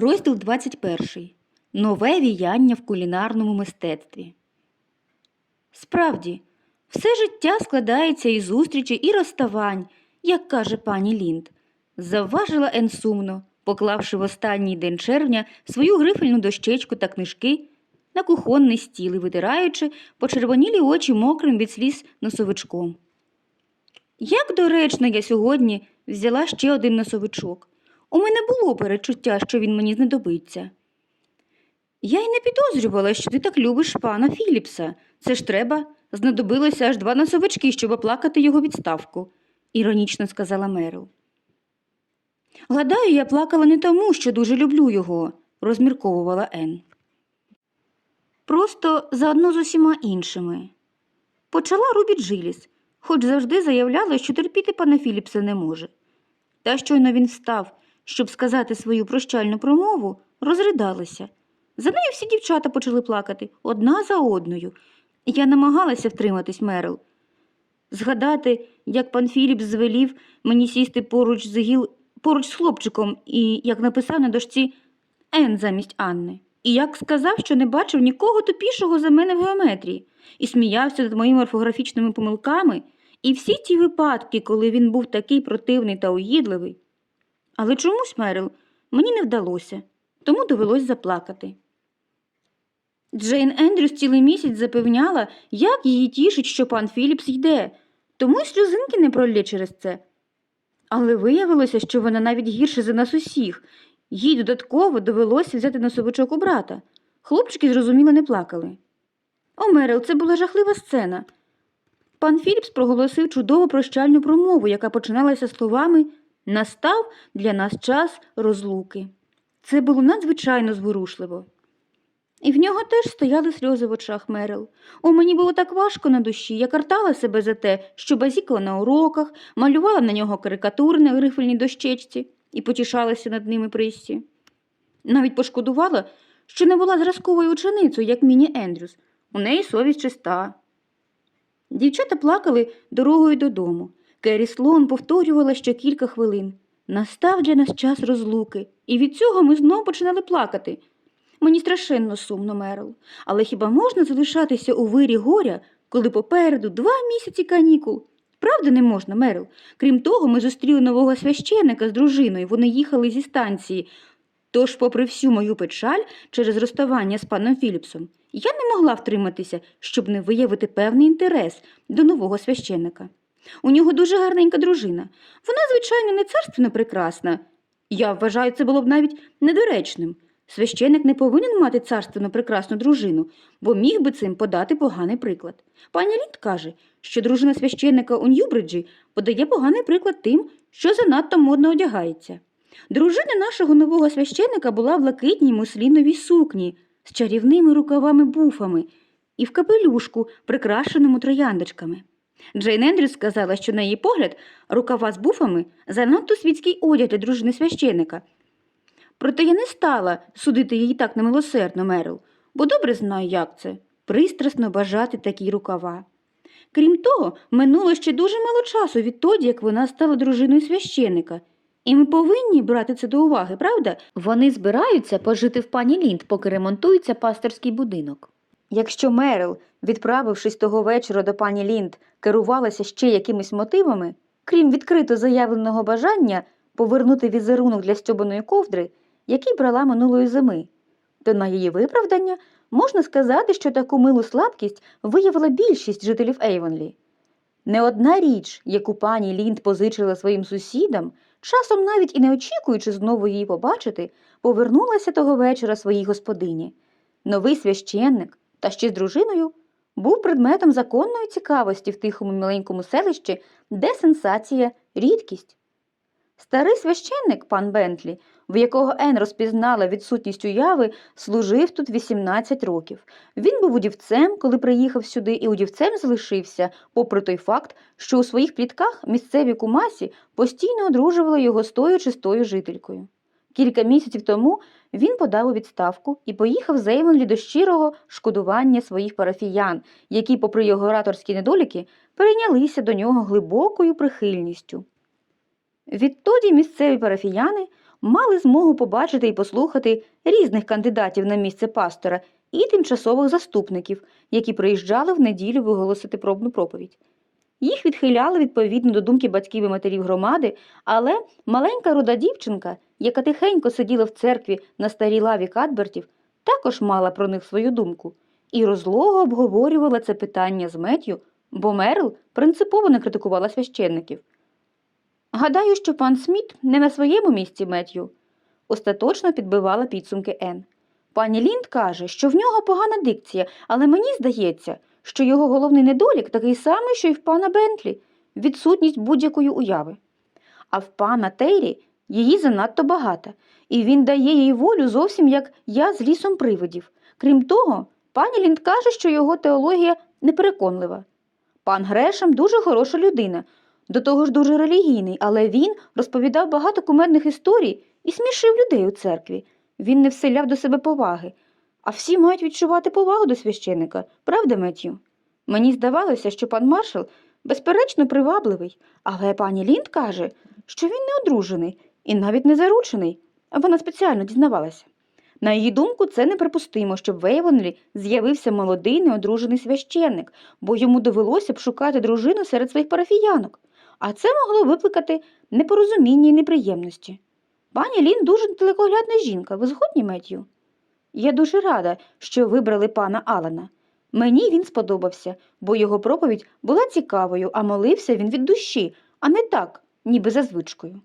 Розділ 21. Нове віяння в кулінарному мистецтві. Справді, все життя складається із зустрічей і розставань, як каже пані Лінд. Завважила Ен сумно, поклавши в останній день червня свою грифельну дощечку та книжки на кухонний стіл і витираючи почервонілі очі мокрим від сліз носовичком. Як доречно я сьогодні взяла ще один носовичок. У мене було перечуття, що він мені знадобиться. Я й не підозрювала, що ти так любиш пана Філіпса. Це ж треба, знадобилося аж два носовички, щоб оплакати його відставку, іронічно сказала Мерил. Гадаю, я плакала не тому, що дуже люблю його, розмірковувала Ен. Просто заодно з усіма іншими. Почала Рубі Джиліс, хоч завжди заявляла, що терпіти пана Філіпса не може. Та щойно він встав, щоб сказати свою прощальну промову, розридалася. За нею всі дівчата почали плакати одна за одною. Я намагалася втриматись, Мерил. Згадати, як пан Філіпс звелів мені сісти поруч з гіл, поруч з хлопчиком і як написав на дошці Н замість Анни. І як сказав, що не бачив нікого тупішого за мене в геометрії, і сміявся над моїми орфографічними помилками, і всі ті випадки, коли він був такий противний та уїдливий. Але чомусь, Мерил, мені не вдалося, тому довелось заплакати. Джейн Ендрюс цілий місяць запевняла, як її тішить, що пан Філіпс йде, тому й сльозинки не пролє через це. Але виявилося, що вона навіть гірше за нас усіх. Їй додатково довелося взяти носовичок у брата. Хлопчики, зрозуміло, не плакали. О, Мерил, це була жахлива сцена. Пан Філіпс проголосив чудову прощальну промову, яка починалася словами Настав для нас час розлуки. Це було надзвичайно зворушливо. І в нього теж стояли сльози в очах Мерил. О, мені було так важко на душі. Я картала себе за те, що базікала на уроках, малювала на нього карикатури на грифельній дощечці і потішалася над ними Прissі. Навіть пошкодувала, що не була зразковою ученицею, як Міні Ендрюс. У неї совість чиста. Дівчата плакали дорогою додому. Керрі Слоун повторювала ще кілька хвилин. Настав для нас час розлуки, і від цього ми знову починали плакати. Мені страшенно сумно, Мерл, але хіба можна залишатися у вирі горя, коли попереду два місяці канікул? Правда, не можна, Мерл. Крім того, ми зустріли нового священика з дружиною, вони їхали зі станції. Тож, попри всю мою печаль через розставання з паном Філіпсом, я не могла втриматися, щоб не виявити певний інтерес до нового священика. У нього дуже гарненька дружина. Вона, звичайно, не царственно прекрасна. Я вважаю, це було б навіть недоречним. Священик не повинен мати царственно прекрасну дружину, бо міг би цим подати поганий приклад. Пані Лінд каже, що дружина священника у Ньюбриджі подає поганий приклад тим, що занадто модно одягається. Дружина нашого нового священика була в блакитній мусліновій сукні з чарівними рукавами-буфами і в капелюшку, прикрашеному трояндочками. Джейн Ендрюс сказала, що на її погляд рукава з буфами занадто світський одяг для дружини священика. Проте я не стала судити її так немилосердно, Мерил, бо добре знаю, як це пристрасно бажати такі рукава. Крім того, минуло ще дуже мало часу відтоді, як вона стала дружиною священика. І ми повинні брати це до уваги, правда? Вони збираються пожити в пані Лінд, поки ремонтується пасторський будинок. Якщо Мерил, відправившись того вечора до пані Лінд, керувалася ще якимись мотивами, крім відкрито заявленого бажання повернути візерунок для стьобаної ковдри, який брала минулої зими, то на її виправдання можна сказати, що таку милу слабкість виявила більшість жителів Ейвонлі. Не одна річ, яку пані Лінд позичила своїм сусідам, часом навіть і не очікуючи знову її побачити, повернулася того вечора своїй господині. Новий священник, та ще з дружиною, був предметом законної цікавості в тихому миленькому селищі, де сенсація рідкість. Старий священник, пан Бентлі, в якого Ен розпізнала відсутність уяви, служив тут 18 років. Він був удівцем, коли приїхав сюди, і удівцем залишився, попри той факт, що у своїх плітках місцеві кумасі постійно одружували його з тою чи з тою жителькою. Кілька місяців тому він подав у відставку і поїхав з Ейвенлі до щирого шкодування своїх парафіян, які, попри його ораторські недоліки, перейнялися до нього глибокою прихильністю. Відтоді місцеві парафіяни мали змогу побачити і послухати різних кандидатів на місце пастора і тимчасових заступників, які приїжджали в неділю виголосити пробну проповідь. Їх відхиляли відповідно до думки батьків і матерів громади, але маленька руда дівчинка, яка тихенько сиділа в церкві на старій лаві Кадбертів, також мала про них свою думку і розлого обговорювала це питання з Меттю, бо Мерл принципово не критикувала священників. Гадаю, що пан Сміт не на своєму місці Меттю, остаточно підбивала підсумки Ен. Пані Лінд каже, що в нього погана дикція, але мені здається, що його головний недолік такий самий, що й в пана Бентлі відсутність будь-якої уяви. А в пана Тейрі її занадто багато, і він дає їй волю зовсім як я з лісом привидів. Крім того, пані Лінд каже, що його теологія непереконлива. Пан Грешем дуже хороша людина, до того ж дуже релігійний, але він розповідав багато кумедних історій і смішив людей у церкві. Він не вселяв до себе поваги. А всі мають відчувати повагу до священика, правда, Меттю? Мені здавалося, що пан маршал безперечно привабливий, але пані Лінд каже, що він не одружений і навіть не заручений. Вона спеціально дізнавалася. На її думку, це неприпустимо, щоб в Ейвонлі з'явився молодий неодружений священник, бо йому довелося б шукати дружину серед своїх парафіянок, а це могло викликати непорозуміння і неприємності. Пані Лін дуже далекоглядна жінка, ви згодні, Меттю? Я дуже рада, що вибрали пана Алана. Мені він сподобався, бо його проповідь була цікавою, а молився він від душі, а не так, ніби за звичкою.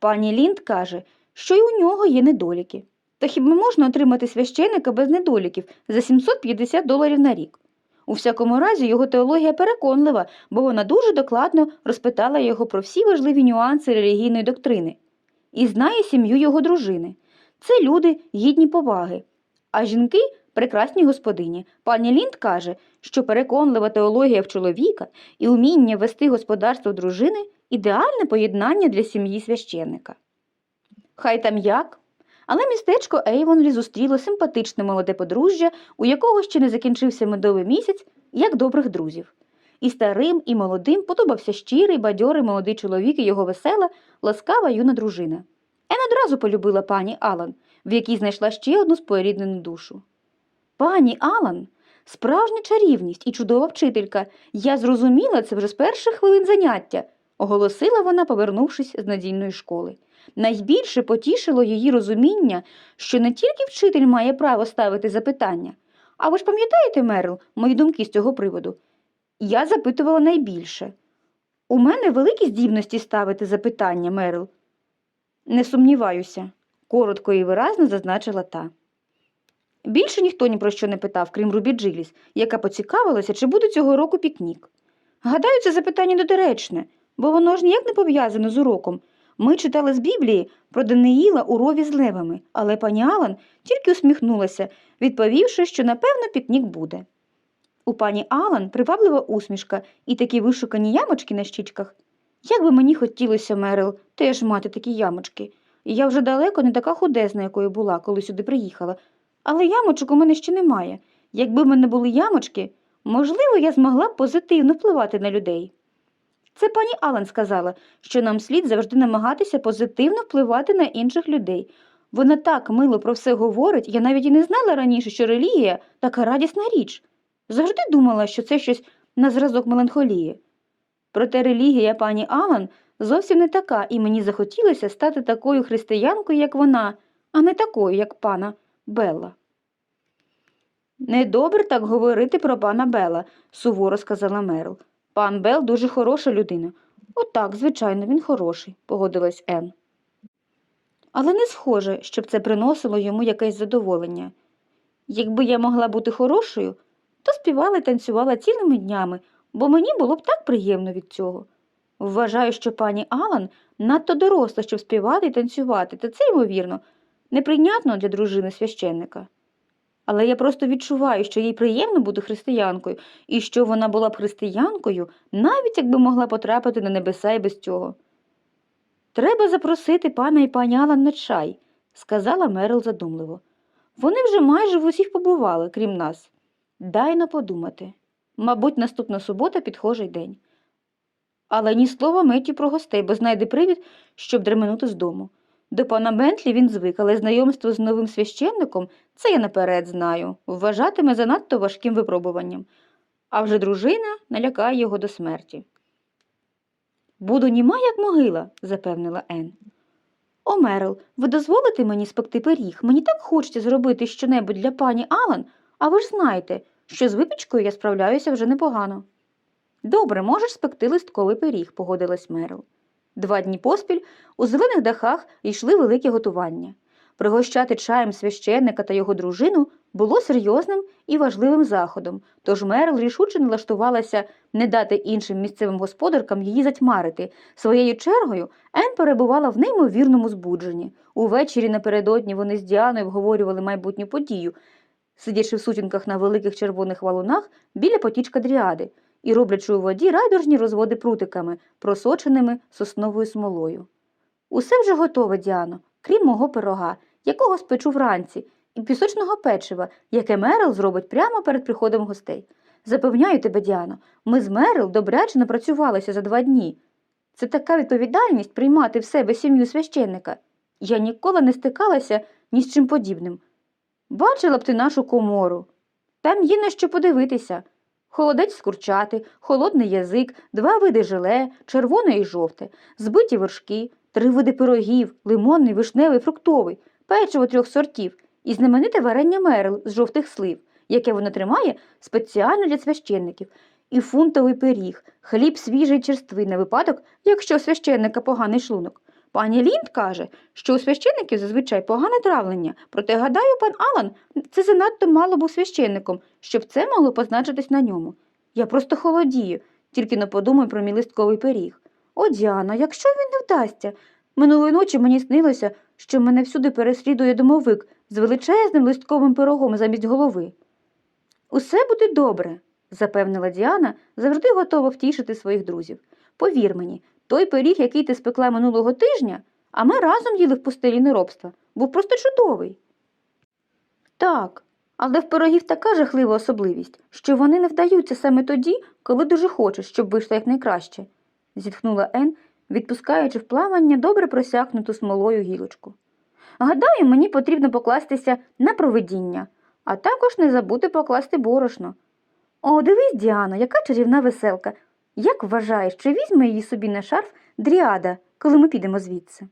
Пані Лінд каже, що й у нього є недоліки. Та хіба можна отримати священика без недоліків за 750 доларів на рік? У всякому разі, його теологія переконлива, бо вона дуже докладно розпитала його про всі важливі нюанси релігійної доктрини і знає сім'ю його дружини. Це люди гідні поваги. А жінки прекрасні господині. Пані Лінд каже, що переконлива теологія в чоловіка і уміння вести господарство дружини ідеальне поєднання для сім'ї священника. Хай там як. Але містечко Ейвонлі зустріло симпатичне молоде подружжя, у якого ще не закінчився медовий місяць, як добрих друзів. І старим, і молодим подобався щирий, бадьорий молодий чоловік і його весела, ласкава юна дружина. Ен одразу полюбила пані Алан, в якій знайшла ще одну споріднену душу. Пані Алан справжня чарівність і чудова вчителька. Я зрозуміла це вже з перших хвилин заняття, оголосила вона, повернувшись з надійної школи. Найбільше потішило її розуміння, що не тільки вчитель має право ставити запитання. А ви ж пам'ятаєте, Мерл, мої думки з цього приводу? Я запитувала найбільше. У мене великі здібності ставити запитання, Мерл. Не сумніваюся, коротко і виразно зазначила та. Більше ніхто ні про що не питав, крім Рубі Джиліс, яка поцікавилася, чи буде цього року пікнік. Гадаю, це запитання додоречне, бо воно ж ніяк не пов'язане з уроком. Ми читали з Біблії про Даниїла у рові з левами, але пані Алан тільки усміхнулася, відповівши, що напевно пікнік буде. У пані Алан приваблива усмішка і такі вишукані ямочки на щічках. Як би мені хотілося, Мерил, теж мати такі ямочки. І я вже далеко не така худезна, якою була, коли сюди приїхала. Але ямочок у мене ще немає. Якби в мене були ямочки, можливо, я змогла б позитивно впливати на людей. Це пані Алан сказала, що нам слід завжди намагатися позитивно впливати на інших людей. Вона так мило про все говорить, я навіть і не знала раніше, що релігія така радісна річ. Завжди думала, що це щось на зразок меланхолії. Проте релігія пані Алан зовсім не така, і мені захотілося стати такою християнкою, як вона, а не такою, як пана Белла. Недобре так говорити про пана Бела, суворо сказала Мерл. Пан Бел дуже хороша людина. Отак, звичайно, він хороший, погодилась Ен. Але не схоже, щоб це приносило йому якесь задоволення. Якби я могла бути хорошою, то співала і танцювала цілими днями, бо мені було б так приємно від цього. Вважаю, що пані Алан надто доросла, щоб співати і танцювати, та це, ймовірно, неприйнятно для дружини священника. Але я просто відчуваю, що їй приємно бути християнкою, і що вона була б християнкою, навіть якби могла потрапити на небеса і без цього. Треба запросити пана і пані Алан на чай, сказала Мерил задумливо. Вони вже майже в усіх побували, крім нас. Дай на подумати. Мабуть, наступна субота підхожий день. Але ні слова Меті про гостей, бо знайде привід, щоб дременути з дому. До пана Бентлі він звик, але знайомство з новим священником, це я наперед знаю, вважатиме занадто важким випробуванням. А вже дружина налякає його до смерті. Буду німа, як могила, запевнила Ен. О, Мерл, ви дозволите мені спекти пиріг? Мені так хочеться зробити щонебудь для пані Алан, а ви ж знаєте, що з випічкою я справляюся вже непогано. Добре, можеш спекти листковий пиріг, погодилась Мерл. Два дні поспіль у зелених дахах йшли великі готування. Пригощати чаєм священника та його дружину було серйозним і важливим заходом, тож Мерл рішуче налаштувалася не дати іншим місцевим господаркам її затьмарити. Своєю чергою Ен перебувала в неймовірному збудженні. Увечері напередодні вони з Діаною обговорювали майбутню подію, сидячи в сутінках на великих червоних валунах біля потічка дріади і роблячи у воді райдужні розводи прутиками, просоченими сосновою смолою. Усе вже готове, Діано, крім мого пирога, якого спечу вранці, і пісочного печива, яке Мерил зробить прямо перед приходом гостей. Запевняю тебе, Діано, ми з Мерил добряче напрацювалися за два дні. Це така відповідальність приймати в себе сім'ю священника. Я ніколи не стикалася ні з чим подібним. Бачила б ти нашу комору. Там є на що подивитися. Холодець з курчати, холодний язик, два види желе, червоне і жовте, збиті вершки, три види пирогів, лимонний, вишневий, фруктовий, печиво трьох сортів і знамените варення мерл з жовтих слив, яке воно тримає спеціально для священників, і фунтовий пиріг, хліб свіжий черствий на випадок, якщо священника поганий шлунок. Пані Лінд каже, що у священників зазвичай погане травлення, проте, гадаю, пан Алан це занадто мало був священником, щоб це могло позначитись на ньому. Я просто холодію, тільки не подумаю про мій листковий пиріг. О, Діана, якщо він не вдасться. Минулої ночі мені снилося, що мене всюди переслідує домовик з величезним листковим пирогом замість голови. Усе буде добре, запевнила Діана, завжди готова втішити своїх друзів. Повір мені, той пиріг, який ти спекла минулого тижня, а ми разом їли в пустелі неробства, був просто чудовий. Так, але в пирогів така жахлива особливість, що вони не вдаються саме тоді, коли дуже хочеш, щоб вийшло якнайкраще, зітхнула Ен, відпускаючи в плавання добре просякнуту смолою гілочку. Гадаю, мені потрібно покластися на провидіння, а також не забути покласти борошно. О, дивись, Діано, яка чарівна веселка. Як вважаєш, чи візьме її собі на шарф дріада, коли ми підемо звідси?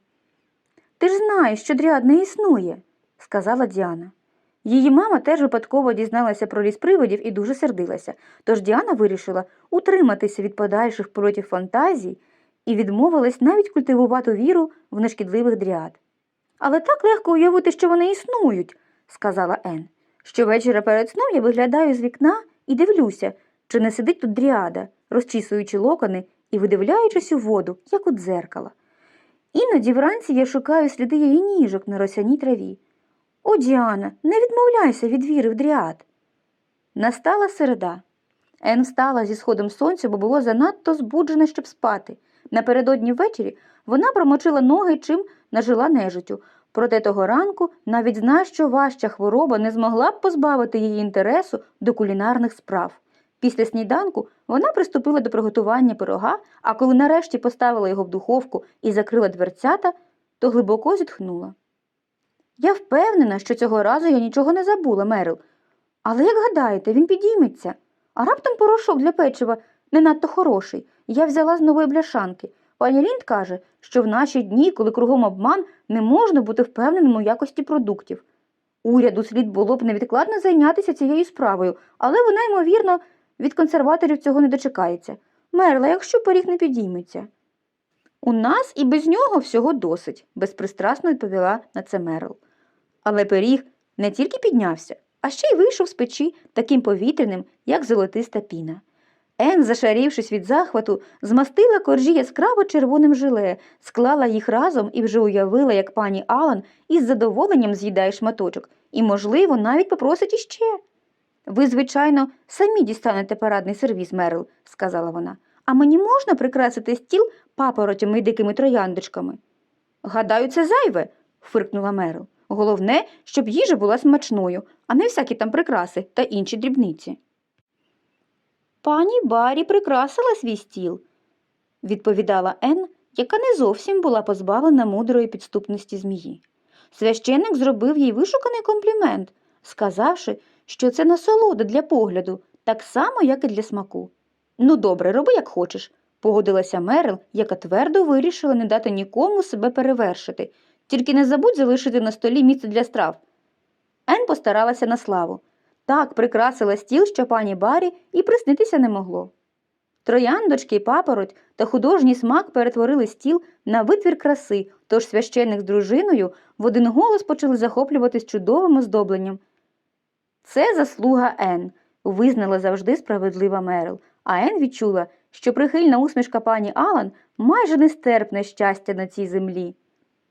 Ти ж знаєш, що дріад не існує, сказала Діана. Її мама теж випадково дізналася про ліс приводів і дуже сердилася, тож Діана вирішила утриматися від подальших польотів фантазій і відмовилась навіть культивувати віру в нешкідливих дріад. Але так легко уявити, що вони існують, сказала Ен. Щовечора перед сном я виглядаю з вікна і дивлюся, чи не сидить тут дріада, розчісуючи локони і видивляючись у воду, як у дзеркала. Іноді вранці я шукаю сліди її ніжок на росяній траві. О, Діана, не відмовляйся від віри в дріад. Настала середа. Ен встала зі сходом сонця, бо було занадто збуджена, щоб спати. Напередодні ввечері вона промочила ноги, чим нажила нежиттю. Проте того ранку навіть зна, що важча хвороба не змогла б позбавити її інтересу до кулінарних справ. Після сніданку вона приступила до приготування пирога, а коли нарешті поставила його в духовку і закрила дверцята, то глибоко зітхнула. Я впевнена, що цього разу я нічого не забула, Мерил. Але як гадаєте, він підійметься. А раптом порошок для печива не надто хороший. Я взяла з нової бляшанки. Пані Лінд каже, що в наші дні, коли кругом обман, не можна бути впевненим у якості продуктів. Уряду слід було б невідкладно зайнятися цією справою, але вона, ймовірно, від консерваторів цього не дочекається. Мерла, якщо пиріг не підійметься. У нас і без нього всього досить, безпристрасно відповіла на це Мерл. Але пиріг не тільки піднявся, а ще й вийшов з печі таким повітряним, як золотиста піна. Ен, зашарівшись від захвату, змастила коржі яскраво червоним желе, склала їх разом і вже уявила, як пані Алан із задоволенням з'їдає шматочок і, можливо, навіть попросить іще. Ви, звичайно, самі дістанете парадний сервіз, Мерл, сказала вона. А мені можна прикрасити стіл папоротями і дикими трояндочками? Гадаю, це зайве, фиркнула Мерл. Головне, щоб їжа була смачною, а не всякі там прикраси та інші дрібниці. Пані Барі прикрасила свій стіл, відповідала Ен, яка не зовсім була позбавлена мудрої підступності змії. Священик зробив їй вишуканий комплімент, сказавши, що це насолода для погляду, так само, як і для смаку. Ну, добре, роби, як хочеш, погодилася Мерил, яка твердо вирішила не дати нікому себе перевершити. Тільки не забудь залишити на столі місце для страв. Ен постаралася на славу. Так прикрасила стіл, що пані Барі і приснитися не могло. Трояндочки, папороть та художній смак перетворили стіл на витвір краси, тож священник з дружиною в один голос почали захоплюватись чудовим оздобленням. Це заслуга Ен, визнала завжди справедлива Мерил, а Ен відчула, що прихильна усмішка пані Алан майже нестерпне щастя на цій землі.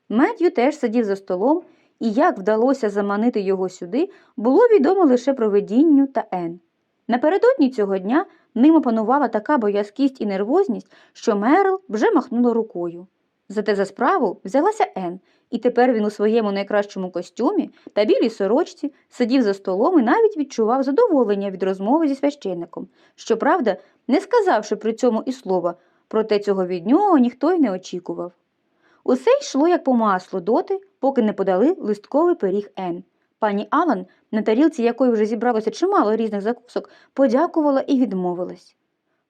Меттю теж сидів за столом, і як вдалося заманити його сюди, було відомо лише провидінню та Ен. Напередодні цього дня ним опанувала така боязкість і нервозність, що Мерл вже махнула рукою. Зате за справу взялася Ен, і тепер він у своєму найкращому костюмі та білій сорочці сидів за столом і навіть відчував задоволення від розмови зі священником, щоправда, не сказавши при цьому і слова, проте цього від нього ніхто й не очікував. Усе йшло як по маслу доти, поки не подали листковий пиріг Ен. Пані Алан, на тарілці якої вже зібралося чимало різних закусок, подякувала і відмовилась.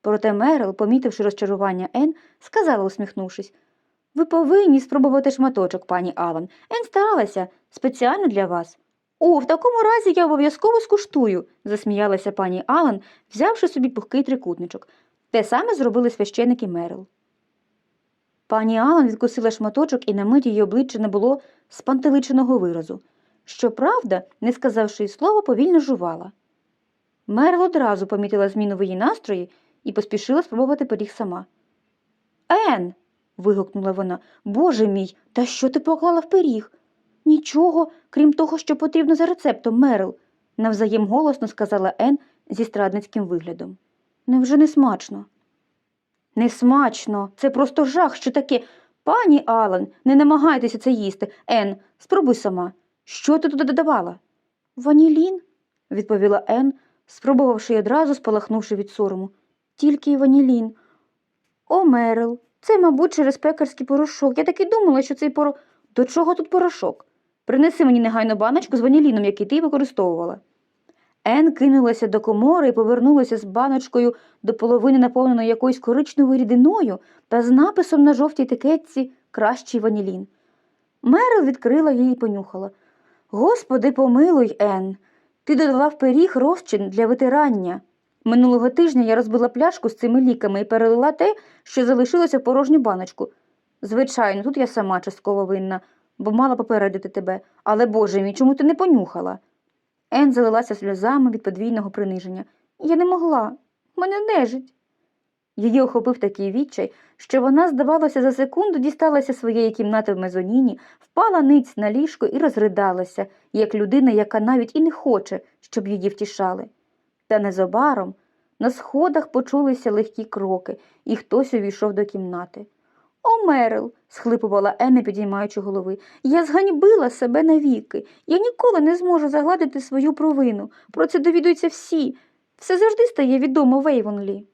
Проте Мерил, помітивши розчарування Ен, сказала, усміхнувшись Ви повинні спробувати шматочок, пані Алан. Ен старалася спеціально для вас. О, в такому разі я обов'язково скуштую, засміялася пані Алан, взявши собі пухкий трикутничок. Те саме зробили священики Мерил. Пані Алан відкусила шматочок, і на мить її обличчя не було спантеличеного виразу. Щоправда, не сказавши й слова, повільно жувала. Мерл одразу помітила зміну в її настрої і поспішила спробувати пиріг сама. Ен. Вигукнула вона. Боже мій, та що ти поклала в пиріг? Нічого, крім того, що потрібно за рецептом, Мерл, навзаєм голосно сказала Ен зі страдницьким виглядом. Невже не смачно? Не смачно, це просто жах, що таке. Пані Алан, не намагайтеся це їсти. Ен, спробуй сама. Що ти туди додавала? Ванілін, відповіла Ен, спробувавши й одразу спалахнувши від сорому. Тільки й ванілін. О, Мерил, це, мабуть, через пекарський порошок. Я так і думала, що цей поро. До чого тут порошок? Принеси мені негайно баночку з ваніліном, який ти використовувала. Ен кинулася до комори і повернулася з баночкою до половини наповненої якоюсь коричневою рідиною та з написом на жовтій етикетці Кращий ванілін. Мерил відкрила її і понюхала. Господи, помилуй, Ен, ти додала в пиріг розчин для витирання. Минулого тижня я розбила пляшку з цими ліками і перелила те, що залишилося в порожню баночку. Звичайно, тут я сама частково винна, бо мала попередити тебе. Але, Боже мій, чому ти не понюхала? Ен залилася сльозами від подвійного приниження. Я не могла, мене нежить. Її охопив такий відчай, що вона, здавалося, за секунду дісталася своєї кімнати в мезоніні, впала ниць на ліжко і розридалася, як людина, яка навіть і не хоче, щоб її втішали. Та незабаром на сходах почулися легкі кроки, і хтось увійшов до кімнати. О, Мерил, схлипувала Енна, підіймаючи голови, я зганьбила себе навіки. Я ніколи не зможу загладити свою провину. Про це довідуються всі. Все завжди стає відомо Вейвонлі.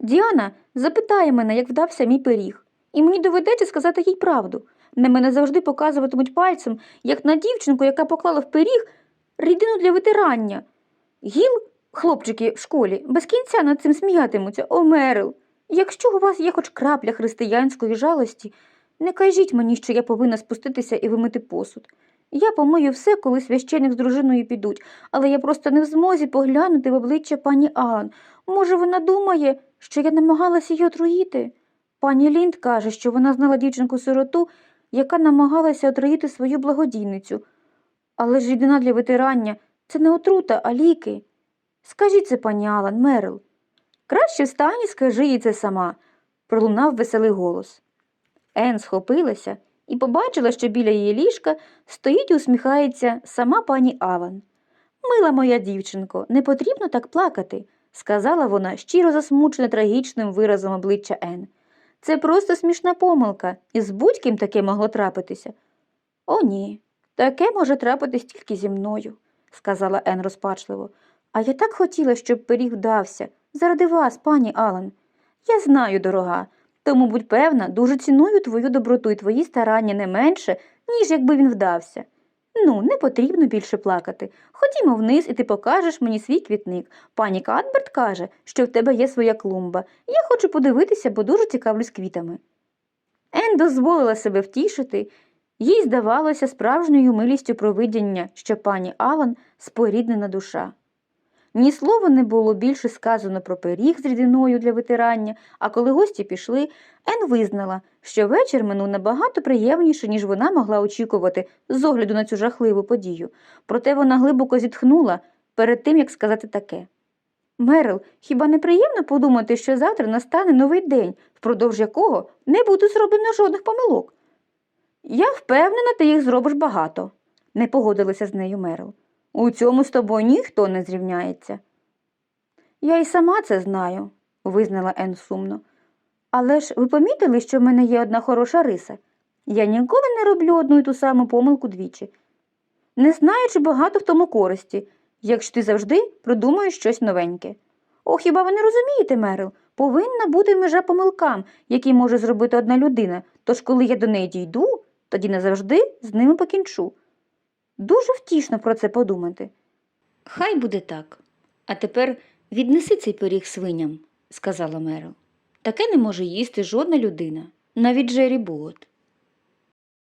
Діана запитає мене, як вдався мій пиріг, і мені доведеться сказати їй правду. На мене завжди показуватимуть пальцем, як на дівчинку, яка поклала в пиріг рідину для витирання. Гіл, хлопчики в школі, без кінця над цим сміятимуться. О, Мерил, якщо у вас є хоч крапля християнської жалості, не кажіть мені, що я повинна спуститися і вимити посуд. Я помию все, коли священик з дружиною підуть, але я просто не в змозі поглянути в обличчя пані Ан. Може, вона думає, що я намагалася її отруїти? Пані Лінд каже, що вона знала дівчинку-сироту, яка намагалася отруїти свою благодійницю. Але ж рідина для витирання це не отрута, а ліки. Скажіть це, пані Алан, Мерил. Краще встань і скажи їй це сама, пролунав веселий голос. Ен схопилася і побачила, що біля її ліжка стоїть і усміхається сама пані Алан. Мила моя дівчинко, не потрібно так плакати, сказала вона, щиро засмучена трагічним виразом обличчя Ен. Це просто смішна помилка, і з будь-ким таке могло трапитися. О, ні, таке може трапитись тільки зі мною, сказала Ен розпачливо. А я так хотіла, щоб пиріг вдався. Заради вас, пані Алан. Я знаю, дорога, Тому будь певна, дуже ціную твою доброту і твої старання не менше, ніж якби він вдався. Ну, не потрібно більше плакати. Ходімо вниз, і ти покажеш мені свій квітник. Пані Кадберт каже, що в тебе є своя клумба. Я хочу подивитися, бо дуже цікавлюсь квітами. Ен дозволила себе втішити, їй здавалося справжньою милістю провидіння, що пані Алан споріднена душа. Ні слова не було більше сказано про пиріг з рідиною для витирання, а коли гості пішли, Ен визнала, що вечір минув набагато приємніше, ніж вона могла очікувати з огляду на цю жахливу подію. Проте вона глибоко зітхнула перед тим, як сказати таке. Мерил, хіба не приємно подумати, що завтра настане новий день, впродовж якого не буде зроблено жодних помилок? Я впевнена, ти їх зробиш багато, не погодилася з нею Мерил. У цьому з тобою ніхто не зрівняється. Я й сама це знаю, визнала Ен сумно. Але ж ви помітили, що в мене є одна хороша риса? Я ніколи не роблю одну й ту саму помилку двічі. Не знаю, чи багато в тому користі, якщо ти завжди придумаєш щось новеньке. О, хіба ви не розумієте, Мерил? Повинна бути межа помилкам, які може зробити одна людина, тож коли я до неї дійду, тоді назавжди з ними покінчу. Дуже втішно про це подумати. Хай буде так. А тепер віднеси цей пиріг свиням, сказала Мерл. Таке не може їсти жодна людина, навіть Джері Буот.